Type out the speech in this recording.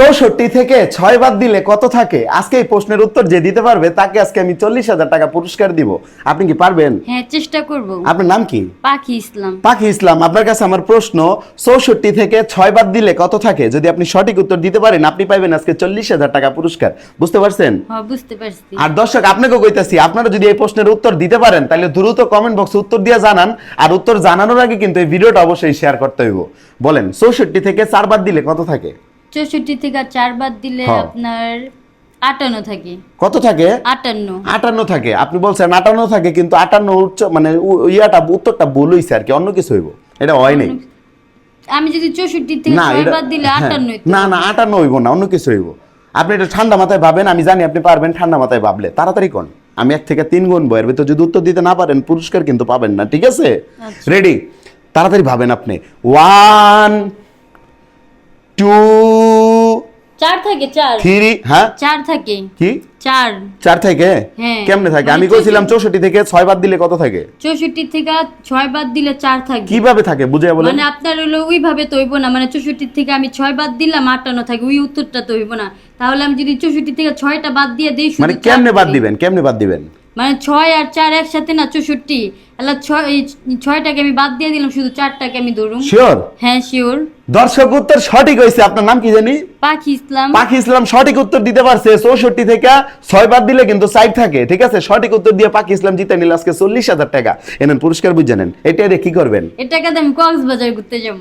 চৌষট্টি থেকে ছয় বাদ দিলে কত থাকে? আজকে এই প্রশ্নের উত্তর যে দিতে পারবে তাকে আজকে আমি চল্লিশ হাজার টাকা পুরস্কার দিব। আপনি কি পারবেন? হ্যাঁ চেষ্টা করব। আপনার নাম কি? পাখি ইসলাম। পাখি ইসলাম আপনার কাছে আমার প্রশ্ন চৌষট্টি থেকে ছয় বাদ দিলে কত থাকে? যদি আপনি সঠিক উত্তর দিতে পারেন আপনি পাইবেন আজকে চল্লিশ হাজার টাকা পুরস্কার। বুঝতে পারছেন? হ্যাঁ বুঝতে পারছি। আর দর্শক আপনাকে কইতাছি আপনারা যদি এই প্রশ্নের উত্তর দিতে পারেন তাহলে দ্রুত কমেন্ট বক্সে উত্তর দিয়ে জানান আর উত্তর জানানোর আগে কিন্তু এই ভিডিওটা অবশ্যই শেয়ার করতে হইব। বলেন চৌষট্টি থেকে চার বাদ দিলে কত থাকে? চৌষট্টি থেকে চার বাদ দিলে হ্যাঁ। আপনার আটান্ন থাকে। কত থাকে? আটান্ন। আটান্ন থাকে। আপনি বলছেন আটান্ন থাকে কিন্তু আটান্ন উচ্চ মানে ইয়াটা উত্তরটা ভুল হইছে আর কি অন্য কিছু হইব? এটা হয় নাই। আমি যদি চৌষট্টি থেকে ছয় বাদ দিলে হ্যাঁ, আটান্নই তো। না না আটান্ন হইব না অন্য কিছু হইব। আপনি এটা ঠান্ডা মাথায় ভাবেন আমি জানি আপনি পারবেন ঠান্ডা মাথায় ভাবলে। তাড়াতাড়ি কোন আমি এক থেকে তিন গুণ বইয়ের ভিতর যদি উত্তর দিতে না পারেন পুরস্কার কিন্তু পাবেন না ঠিক আছে? আচ্ছা। রেডি তাড়াতাড়ি ভাবেন আপনি। ওয়ান টু চার থাকে চার। থ্রি হ্যাঁ? চার থাকে। কি? চার। চার থেকে? হ্যাঁ। কেমনে থাকে? মানে আমি কইছিলাম চৌষট্টি থেকে ছয় বাদ দিলে কত থাকে? চৌষট্টি থেকে ছয় বাদ দিলে চার থাকে। কীভাবে থাকে? বুঝে বলেন। মানে আপনার হলো ওইভাবে তৈব না। মানে চৌষট্টি থেকে আমি ছয় বাদ দিলাম আটান্ন থাকে। ওই উত্তরটা তো হইব না। তাহলে আমি যদি চৌষট্টি থেকে ছয়টা বাদ দিয়ে দিই মানে কেমনে বাদ দিবেন? কেমনে বাদ দিবেন? মানে ছয় আর চার একসাথে না চৌষট্টি। ছয় ছয়টাকে আমি বাদ দিয়ে দিলাম শুধু চারটাকে আমি ধরুম। শিওর হ্যাঁ শিওর দর্শক উত্তর সঠিক হয়েছে আপনার নাম কি জানি? পাখি ইসলাম। পাখি ইসলাম সঠিক উত্তর দিতে পারছে চৌষট্টি থেকে ছয় বাদ দিলে কিন্তু সাইড থাকে ঠিক আছে? সঠিক উত্তর দিয়ে পাখি ইসলাম জিতে নিল আজকে চল্লিশ হাজার টাকা। এনেন পুরস্কার বুঝে নেন। এটা দিয়ে কি করবেন? এটাকে আমি কক্সবাজার ঘুরতে যাব।